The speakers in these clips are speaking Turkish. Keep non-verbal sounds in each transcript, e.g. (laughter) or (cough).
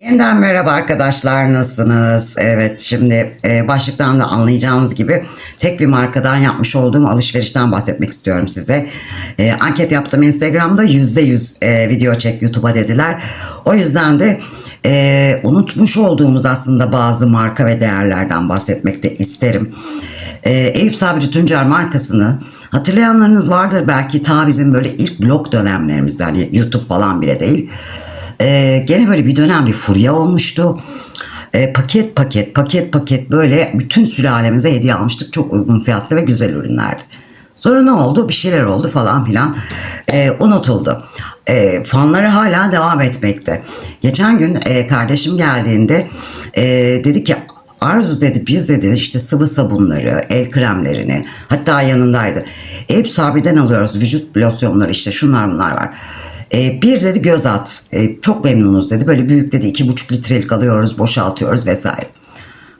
Yeniden merhaba arkadaşlar nasılsınız? Evet şimdi e, başlıktan da anlayacağınız gibi tek bir markadan yapmış olduğum alışverişten bahsetmek istiyorum size. E, anket yaptım Instagram'da %100 e, video çek YouTube'a dediler. O yüzden de e, unutmuş olduğumuz aslında bazı marka ve değerlerden bahsetmek de isterim. E, Eyüp Sabri Tuncer markasını hatırlayanlarınız vardır belki ta bizim böyle ilk blog dönemlerimizde hani YouTube falan bile değil. Ee, gene böyle bir dönem bir furya olmuştu. Ee, paket paket paket paket böyle bütün sülalemize hediye almıştık. Çok uygun fiyatlı ve güzel ürünlerdi. Sonra ne oldu? Bir şeyler oldu falan filan. Ee, unutuldu. Ee, fanları hala devam etmekte. Geçen gün e, kardeşim geldiğinde e, dedi ki Arzu dedi biz dedi işte sıvı sabunları, el kremlerini hatta yanındaydı. Hep sabiden alıyoruz vücut losyonları işte şunlar bunlar var. E, bir dedi göz at. E, çok memnunuz dedi. Böyle büyük dedi iki buçuk litrelik alıyoruz, boşaltıyoruz vesaire.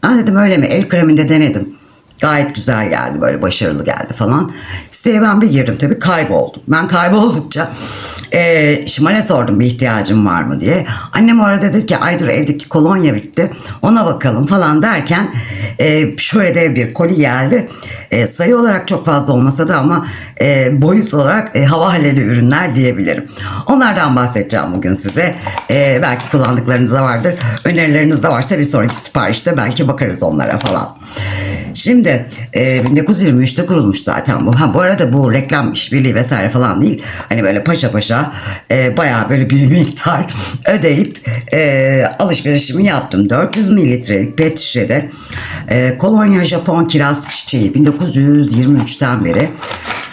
Ha dedim öyle mi? El kreminde denedim. Gayet güzel geldi böyle başarılı geldi falan. Siteye ben bir girdim tabii kayboldum. Ben kayboldukça e, Şimal'e sordum bir ihtiyacım var mı diye. Annem o arada dedi ki ay dur evdeki kolonya bitti ona bakalım falan derken e, şöyle dev bir koli geldi. E, sayı olarak çok fazla olmasa da ama e, boyut olarak e, hava haleli ürünler diyebilirim. Onlardan bahsedeceğim bugün size. E, belki kullandıklarınız da vardır. Önerileriniz de varsa bir sonraki siparişte belki bakarız onlara falan. Şimdi e, 1923'te kurulmuş zaten bu. Ha bu arada bu reklam işbirliği vesaire falan değil. Hani böyle paşa paşa e, bayağı böyle bir (laughs) miktar ödeyip e, alışverişimi yaptım. 400 mililitrelik pet şişede e, kolonya Japon kiraz çiçeği 1923'ten beri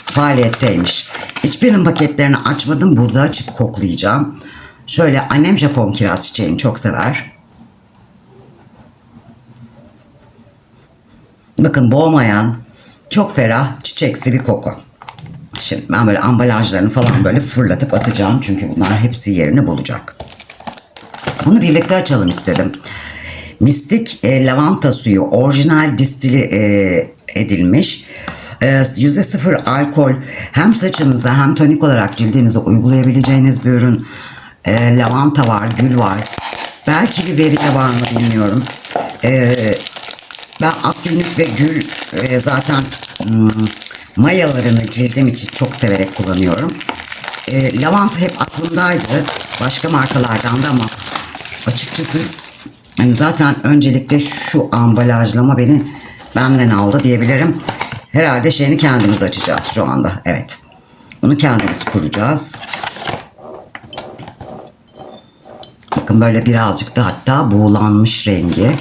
faaliyetteymiş. Hiçbirinin paketlerini açmadım. Burada açıp koklayacağım. Şöyle annem Japon kiraz çiçeğini çok sever. Bakın boğmayan, çok ferah, çiçeksi bir koku. Şimdi ben böyle ambalajlarını falan böyle fırlatıp atacağım. Çünkü bunlar hepsi yerini bulacak. Bunu birlikte açalım istedim. Mistik e, lavanta suyu orijinal distili e, edilmiş. E, %0 alkol hem saçınıza hem tonik olarak cildinize uygulayabileceğiniz bir ürün. E, lavanta var, gül var. Belki biberi de var mı bilmiyorum. E, ben akrilik ve gül e, zaten hmm, mayalarını cildim için çok severek kullanıyorum. E, lavanta hep aklımdaydı. Başka markalardan da ama açıkçası hani zaten öncelikle şu ambalajlama beni benden aldı diyebilirim. Herhalde şeyini kendimiz açacağız şu anda. Evet. Bunu kendimiz kuracağız. Bakın böyle birazcık da hatta buğulanmış rengi.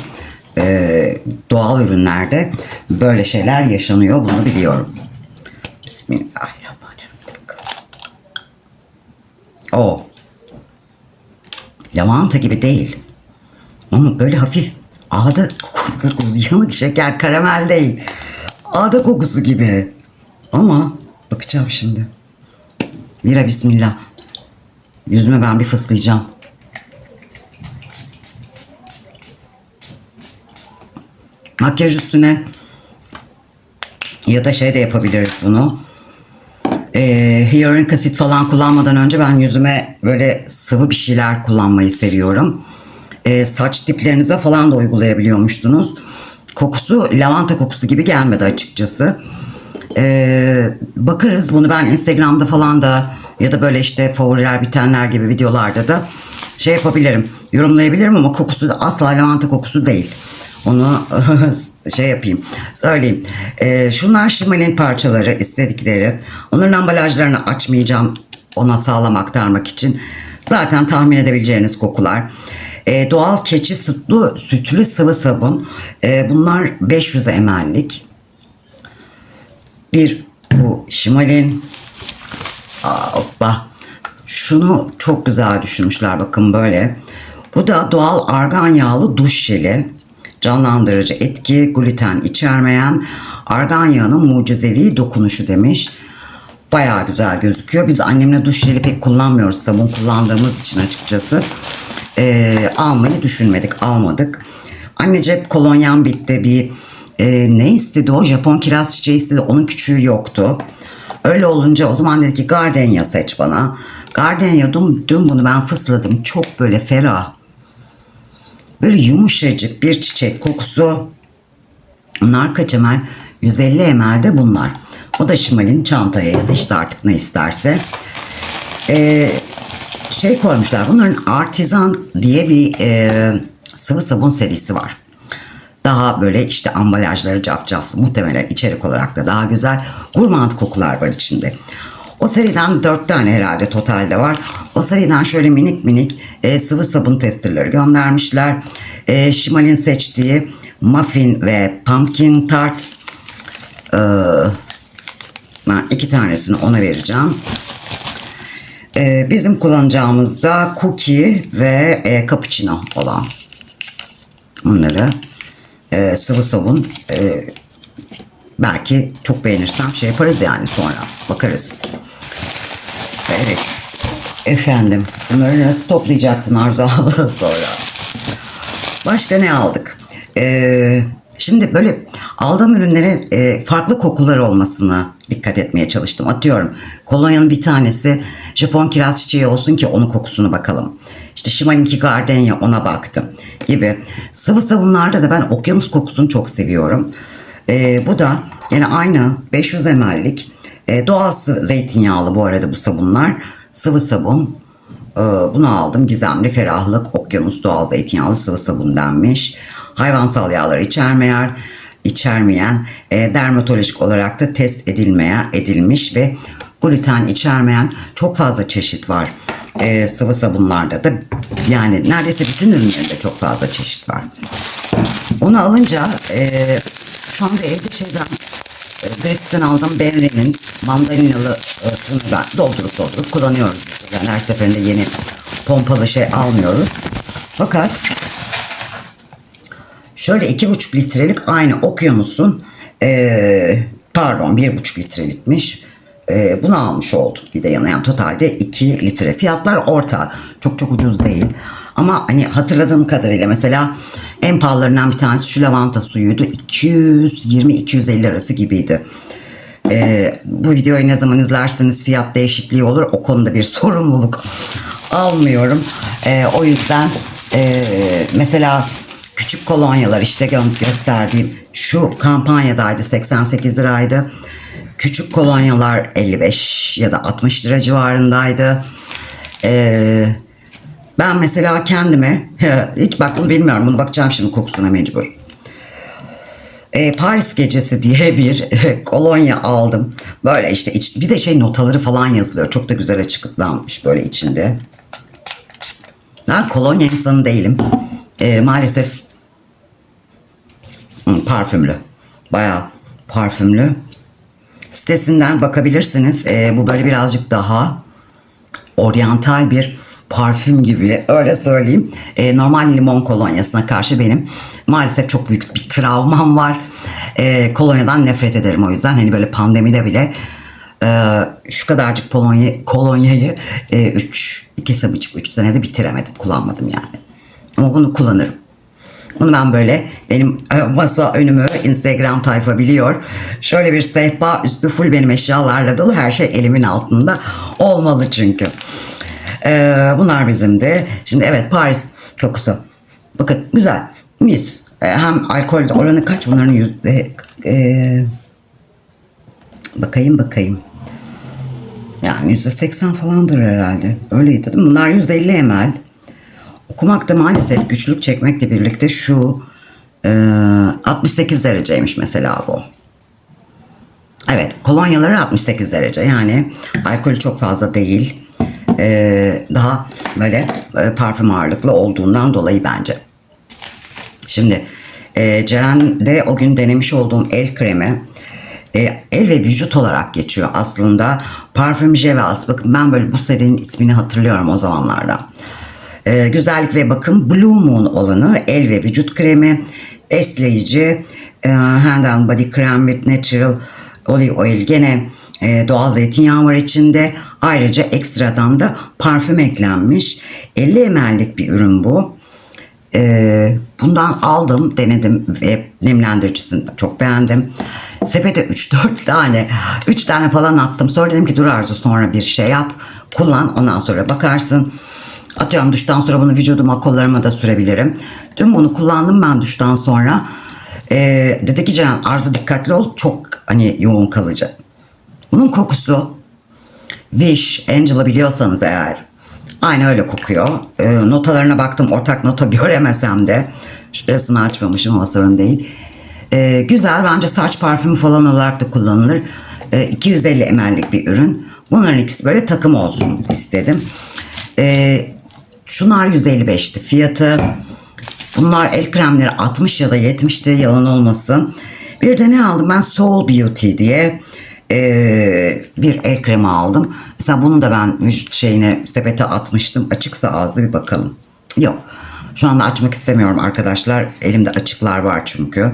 Ee, doğal ürünlerde böyle şeyler yaşanıyor. Bunu biliyorum. Bismillahirrahmanirrahim. O. Lavanta gibi değil. Ama böyle hafif ağda kokusu, yanık şeker, karamel değil. Ağda kokusu gibi. Ama bakacağım şimdi. Mira bismillah. Yüzüme ben bir fıslayacağım. Makyaj üstüne ya da şey de yapabiliriz bunu. Ee, hyaluronik asit falan kullanmadan önce ben yüzüme böyle sıvı bir şeyler kullanmayı seviyorum. Ee, saç diplerinize falan da uygulayabiliyormuşsunuz. Kokusu lavanta kokusu gibi gelmedi açıkçası. Ee, bakarız bunu ben Instagram'da falan da ya da böyle işte favoriler bitenler gibi videolarda da şey yapabilirim. Yorumlayabilirim ama kokusu da asla lavanta kokusu değil. Onu (laughs) şey yapayım, söyleyeyim. Ee, şunlar Şimal'in parçaları, istedikleri. Onların ambalajlarını açmayacağım ona sağlam aktarmak için. Zaten tahmin edebileceğiniz kokular. Ee, doğal keçi sütlü, sütlü sıvı sabun. Ee, bunlar 500 ml'lik. Bir bu Şimal'in. Hoppa. Şunu çok güzel düşünmüşler bakın böyle. Bu da doğal argan yağlı duş jeli canlandırıcı etki, gluten içermeyen, argan yağının mucizevi dokunuşu demiş. Bayağı güzel gözüküyor. Biz annemle duş jeli pek kullanmıyoruz sabun kullandığımız için açıkçası. Ee, almayı düşünmedik, almadık. Anne cep kolonyam bitti. Bir e, ne istedi o? Japon kiraz çiçeği istedi. Onun küçüğü yoktu. Öyle olunca o zaman dedi ki gardenya seç bana. Gardenya dün, dün bunu ben fısladım. Çok böyle ferah Böyle yumuşacık bir çiçek kokusu. Bunlar kaç ml? 150 ml'de bunlar. O da Şimal'in çantaya ya da işte artık ne isterse. Ee, şey koymuşlar. Bunların Artisan diye bir e, sıvı sabun serisi var. Daha böyle işte ambalajları cafcaflı muhtemelen içerik olarak da daha güzel gurmand kokular var içinde. O seriden dört tane herhalde totalde var. O seriden şöyle minik minik e, sıvı sabun testerleri göndermişler. E, Şimal'in seçtiği muffin ve pumpkin tart. E, ben iki tanesini ona vereceğim. E, bizim kullanacağımız da cookie ve e, cappuccino olan. Bunları e, sıvı sabun e, belki çok beğenirsem şey yaparız yani sonra bakarız. Evet efendim bunları nasıl toplayacaksın Arzu (laughs) abla sonra. Başka ne aldık? Ee, şimdi böyle aldığım ürünlere e, farklı kokular olmasını dikkat etmeye çalıştım. Atıyorum kolonyanın bir tanesi Japon kiraz çiçeği olsun ki onun kokusunu bakalım. İşte Shimalinki Gardenia ona baktım gibi. Sıvı sabunlarda da ben okyanus kokusunu çok seviyorum. Ee, bu da yine aynı 500 ml'lik e, doğal zeytinyağlı bu arada bu sabunlar. Sıvı sabun. Ee, bunu aldım. Gizemli ferahlık okyanus doğal zeytinyağlı sıvı sabun denmiş. Hayvansal yağları içermeyen, içermeyen e, dermatolojik olarak da test edilmeye edilmiş ve gluten içermeyen çok fazla çeşit var. E, sıvı sabunlarda da yani neredeyse bütün ürünlerinde çok fazla çeşit var. Onu alınca e, şu anda evde şeyden e, Gratis'ten aldım Benri'nin mandalinalı e, ben doldurup doldurup kullanıyoruz. Yani her seferinde yeni pompalı şey almıyoruz. Fakat şöyle iki buçuk litrelik aynı okyanusun e, pardon bir buçuk litrelikmiş. E, bunu almış oldum. Bir de yana yani totalde 2 litre. Fiyatlar orta. Çok çok ucuz değil. Ama hani hatırladığım kadarıyla mesela en pahalılarından bir tanesi şu lavanta suyuydu. 220-250 arası gibiydi. Ee, bu videoyu ne zaman izlerseniz fiyat değişikliği olur. O konuda bir (laughs) sorumluluk almıyorum. Ee, o yüzden e, mesela küçük kolonyalar işte gö- gösterdiğim şu kampanyadaydı 88 liraydı. Küçük kolonyalar 55 ya da 60 lira civarındaydı. Ee, ben mesela kendime (laughs) hiç baktım bilmiyorum bunu bakacağım şimdi kokusuna mecbur. Ee, Paris gecesi diye (laughs) bir kolonya aldım. Böyle işte iç- bir de şey notaları falan yazılıyor. Çok da güzel açıklanmış böyle içinde. Ben kolonya insanı değilim. Ee, maalesef parfümlü. Bayağı parfümlü. Sitesinden bakabilirsiniz. Ee, bu böyle birazcık daha oryantal bir parfüm gibi öyle söyleyeyim. Ee, normal limon kolonyasına karşı benim maalesef çok büyük bir travmam var. Ee, kolonyadan nefret ederim o yüzden. Hani böyle pandemide bile e, şu kadarcık kolonya, kolonyayı 3 2 buçuk 3 senede bitiremedim. Kullanmadım yani. Ama bunu kullanırım. Bunu ben böyle benim e, masa önümü Instagram tayfa biliyor. Şöyle bir sehpa üstü full benim eşyalarla dolu her şey elimin altında olmalı çünkü. Ee, bunlar bizim de. Şimdi evet Paris kokusu. Bakın güzel mis. Ee, hem alkolde oranı kaç bunların yüzde e, bakayım bakayım. Yani yüzde seksen falandır herhalde. Öyleydi değil mi? Bunlar 150 ml. Okumakta maalesef güçlük çekmekle birlikte şu e, 68 dereceymiş mesela bu. Evet kolonyaları 68 derece yani alkolü çok fazla değil. E, daha böyle e, parfüm ağırlıklı olduğundan dolayı bence. Şimdi e, Ceren'de o gün denemiş olduğum el kremi e, el ve vücut olarak geçiyor aslında. Parfüm Jevels. Bakın ben böyle bu serinin ismini hatırlıyorum o zamanlarda. E, güzellik ve bakım Blue Moon olanı el ve vücut kremi. Esleyici. E, Hand and Body Cream with Natural Olive Oil. Gene e, doğal zeytinyağı var içinde. Ayrıca ekstradan da parfüm eklenmiş. 50 ml'lik bir ürün bu. Ee, bundan aldım, denedim ve nemlendiricisini çok beğendim. Sepete 3-4 tane, 3 tane falan attım. Sonra dedim ki dur Arzu sonra bir şey yap, kullan ondan sonra bakarsın. Atıyorum duştan sonra bunu vücuduma kollarıma da sürebilirim. Dün bunu kullandım ben duştan sonra. Ee, dedi ki Ceren Arzu dikkatli ol çok hani yoğun kalıcı. Bunun kokusu Wish, Angela biliyorsanız eğer aynı öyle kokuyor. Ee, notalarına baktım ortak nota (laughs) göremesem de şurasını açmamışım ama sorun değil. Ee, güzel bence saç parfümü falan olarak da kullanılır. Ee, 250 ml'lik bir ürün. Bunların ikisi böyle takım olsun istedim. Ee, şunlar 155'ti fiyatı. Bunlar el kremleri 60 ya da 70'ti yalan olmasın. Bir de ne aldım ben Soul Beauty diye ee, bir el kremi aldım. Mesela bunu da ben vücut şeyine sepete atmıştım. Açıksa ağzı bir bakalım. Yok. Şu anda açmak istemiyorum arkadaşlar. Elimde açıklar var çünkü.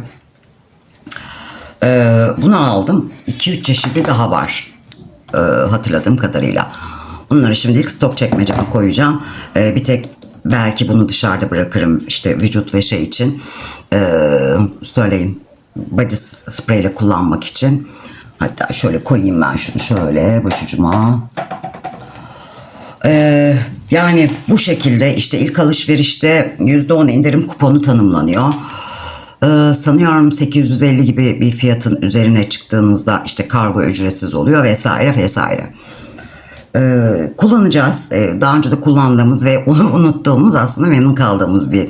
Ee, bunu aldım. 2-3 çeşidi daha var. Ee, hatırladığım kadarıyla. Bunları şimdilik stok çekmeceme koyacağım. Ee, bir tek belki bunu dışarıda bırakırım işte vücut ve şey için. Ee, söyleyin. Body spray ile kullanmak için. Hatta şöyle koyayım ben şunu şöyle başucuma. Ee, yani bu şekilde işte ilk alışverişte %10 indirim kuponu tanımlanıyor. Ee, sanıyorum 850 gibi bir fiyatın üzerine çıktığınızda işte kargo ücretsiz oluyor vesaire vesaire. Ee, kullanacağız. Ee, daha önce de kullandığımız ve onu (laughs) unuttuğumuz aslında memnun kaldığımız bir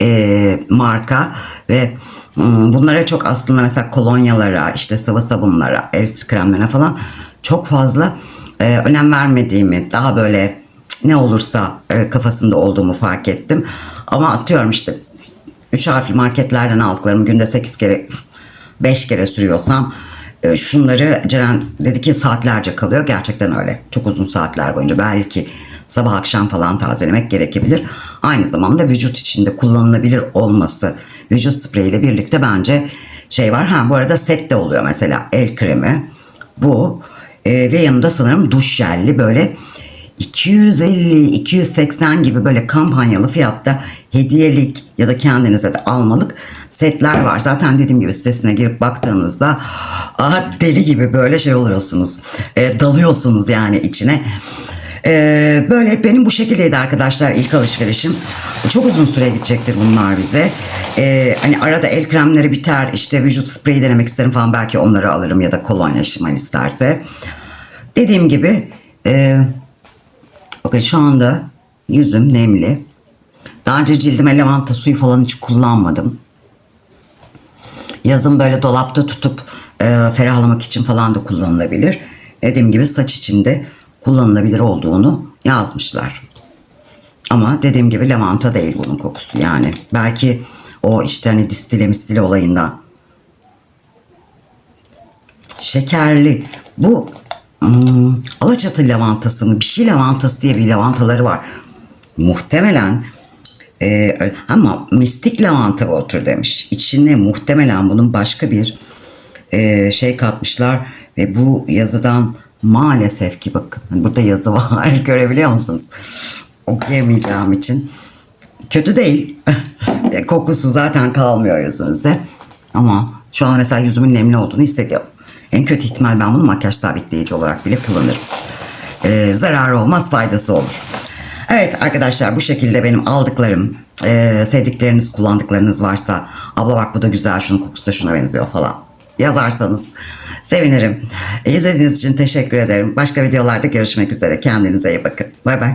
e, marka ve bunlara çok aslında mesela kolonyalara işte sıvı sabunlara el kremlerine falan çok fazla e, önem vermediğimi daha böyle ne olursa e, kafasında olduğumu fark ettim ama atıyorum işte üç harfli marketlerden aldıklarımı günde 8 kere 5 kere sürüyorsam e, şunları Ceren dedi ki saatlerce kalıyor. Gerçekten öyle. Çok uzun saatler boyunca belki sabah akşam falan tazelemek gerekebilir. Aynı zamanda vücut içinde kullanılabilir olması vücut spreyi ile birlikte bence şey var. Ha bu arada set de oluyor mesela el kremi. Bu e, ve yanında sanırım duş jelli böyle 250-280 gibi böyle kampanyalı fiyatta hediyelik ya da kendinize de almalık setler var. Zaten dediğim gibi sitesine girip baktığınızda aha deli gibi böyle şey oluyorsunuz. E, dalıyorsunuz yani içine. E, böyle benim bu şekildeydi arkadaşlar ilk alışverişim. Çok uzun süre gidecektir bunlar bize. E, hani arada el kremleri biter işte vücut spreyi denemek isterim falan belki onları alırım ya da kolonya Şimal isterse. Dediğim gibi e, bakın şu anda yüzüm nemli. Daha önce cildime lavanta suyu falan hiç kullanmadım. Yazın böyle dolapta tutup e, ferahlamak için falan da kullanılabilir. Dediğim gibi saç için de kullanılabilir olduğunu yazmışlar. Ama dediğim gibi lavanta değil bunun kokusu yani. Belki o işte hani distile mistile olayından. Şekerli. Bu hmm, Alaçatı lavantası mı? Bir şey lavantası diye bir lavantaları var. Muhtemelen öyle- ama mistik lavanta otur demiş. İçine muhtemelen bunun başka bir e, şey katmışlar ve bu yazıdan maalesef ki bakın burada yazı (laughs) var görebiliyor musunuz? Okuyamayacağım için. Kötü değil. (laughs) E, Kokusu zaten kalmıyor yüzünüzde. Ama şu an mesela yüzümün nemli olduğunu hissediyorum. En kötü ihtimal ben bunu makyaj sabitleyici olarak bile kullanırım. Ee, zararı olmaz faydası olur. Evet arkadaşlar bu şekilde benim aldıklarım ee, sevdikleriniz kullandıklarınız varsa abla bak bu da güzel şunun kokusu da şuna benziyor falan yazarsanız sevinirim. İzlediğiniz için teşekkür ederim. Başka videolarda görüşmek üzere. Kendinize iyi bakın. Bay bay.